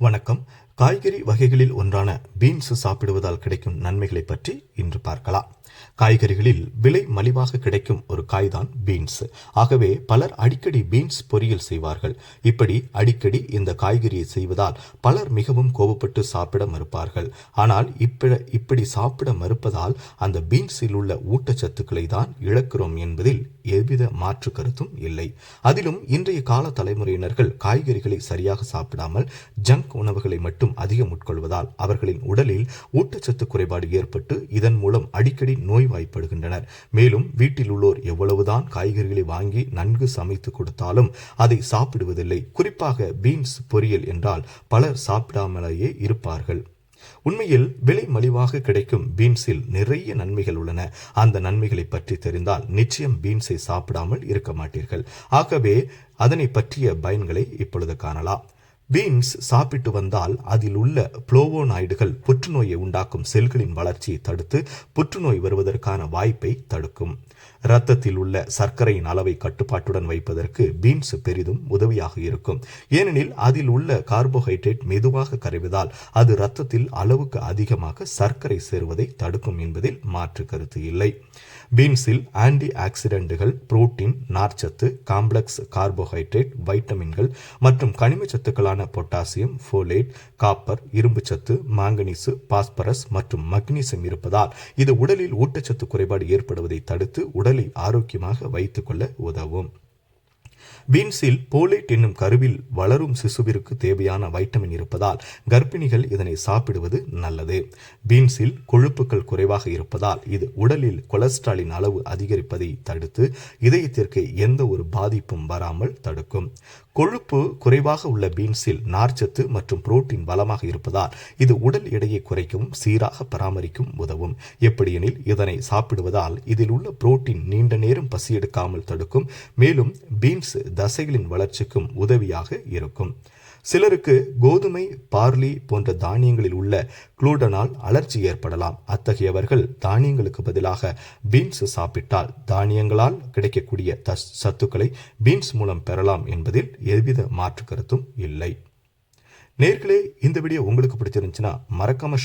வணக்கம். காய்கறி வகைகளில் ஒன்றான பீன்ஸ் சாப்பிடுவதால் கிடைக்கும் நன்மைகளை பற்றி இன்று பார்க்கலாம். காய்கறிகளில் விலை மலிவாக கிடைக்கும் ஒரு காய்தான் பீன்ஸ். ஆகவே பலர் அடிக்கடி பீன்ஸ் பொரியல் செய்வார்கள். இப்படி அடிக்கடி இந்த காய்கறியை செய்வதால் பலர் மிகவும் கோபப்பட்டு சாப்பிட மறுப்பார்கள். ஆனால் இப்ப இப்படி சாப்பிட மறுப்பதால் அந்த பீன்ஸில் உள்ள ஊட்டச்சத்துக்களை தான் இழக்கிறோம் என்பதில் எவ்வித மாற்று கருத்தும் இல்லை. அதிலும் இன்றைய கால தலைமுறையினர்கள் காய்கறிகளை சரியாக சாப்பிடாமல் ஜங்க் உணவுகளை மட்டும் அதிகம் உட்கொள்வதால் அவர்களின் உடலில் ஊட்டச்சத்து குறைபாடு ஏற்பட்டு இதன் மூலம் அடிக்கடி நோய்வாய்ப்படுகின்றனர். மேலும் வீட்டில் உள்ளோர் எவ்வளவுதான் காய்கறிகளை வாங்கி நன்கு சமைத்து கொடுத்தாலும் அதை சாப்பிடுவதில்லை. குறிப்பாக பீன்ஸ் பொரியல் என்றால் பலர் சாப்பிடாமலேயே இருப்பார்கள். உண்மையில் விலை மலிவாக கிடைக்கும் பீன்ஸில் நிறைய நன்மைகள் உள்ளன. அந்த நன்மைகளை பற்றி தெரிந்தால் நிச்சயம் பீன்ஸை சாப்பிடாமல் இருக்க மாட்டீர்கள். ஆகவே அதனை பற்றிய பயன்களை இப்பொழுது காணலாம். பீன்ஸ் சாப்பிட்டு வந்தால் அதில் உள்ள புளோவோனாய்டுகள் புற்றுநோயை உண்டாக்கும் செல்களின் வளர்ச்சியை தடுத்து புற்றுநோய் வருவதற்கான வாய்ப்பை தடுக்கும். இரத்தத்தில் உள்ள சர்க்கரையின் அளவை கட்டுப்பாட்டுடன் வைப்பதற்கு பீன்ஸ் பெரிதும் உதவியாக இருக்கும். ஏனெனில் அதில் உள்ள கார்போஹைட்ரேட் மெதுவாக கரைவதால் அது இரத்தத்தில் அளவுக்கு அதிகமாக சர்க்கரை சேருவதை தடுக்கும் என்பதில் மாற்று கருத்து இல்லை. பீன்ஸில் ஆன்டி ஆக்சிடென்ட்டுகள் புரோட்டீன் நார்ச்சத்து காம்ப்ளெக்ஸ் கார்போஹைட்ரேட் வைட்டமின்கள் மற்றும் கனிம சத்துக்களான பொட்டாசியம் ஃபோலேட் காப்பர் இரும்புச்சத்து மாங்கனீசு பாஸ்பரஸ் மற்றும் மக்னீசியம் இருப்பதால் இது உடலில் ஊட்டச்சத்து குறைபாடு ஏற்படுவதை தடுத்து உடலை ஆரோக்கியமாக வைத்துக்கொள்ள உதவும். பீன்ஸில் போலேட் என்னும் கருவில் வளரும் சிசுவிற்கு தேவையான வைட்டமின் இருப்பதால் கர்ப்பிணிகள் இதனை சாப்பிடுவது நல்லது. பீன்ஸில் கொழுப்புகள் குறைவாக இருப்பதால் இது உடலில் கொலஸ்ட்ராலின் அளவு அதிகரிப்பதை தடுத்து இதயத்திற்கு எந்த ஒரு பாதிப்பும் வராமல் தடுக்கும். கொழுப்பு குறைவாக உள்ள பீன்ஸில் நார்ச்சத்து மற்றும் புரோட்டீன் பலமாக இருப்பதால் இது உடல் எடையை குறைக்கவும் சீராக பராமரிக்கும் உதவும். எப்படியெனில் இதனை சாப்பிடுவதால் இதில் உள்ள புரோட்டீன் நீண்ட நேரம் பசியெடுக்காமல் தடுக்கும். மேலும் பீன்ஸ் தசைகளின் வளர்ச்சிக்கும் உதவியாக இருக்கும். சிலருக்கு கோதுமை பார்லி போன்ற தானியங்களில் உள்ள குளூடனால் அலர்ஜி ஏற்படலாம். அத்தகையவர்கள் தானியங்களுக்கு பதிலாக பீன்ஸ் சாப்பிட்டால் தானியங்களால் கிடைக்கக்கூடிய சத்துக்களை பீன்ஸ் மூலம் பெறலாம் என்பதில் எவ்வித மாற்று கருத்தும் இல்லை. நேர்களே இந்த வீடியோ உங்களுக்கு பிடிச்சிருந்துச்சுன்னா மறக்காம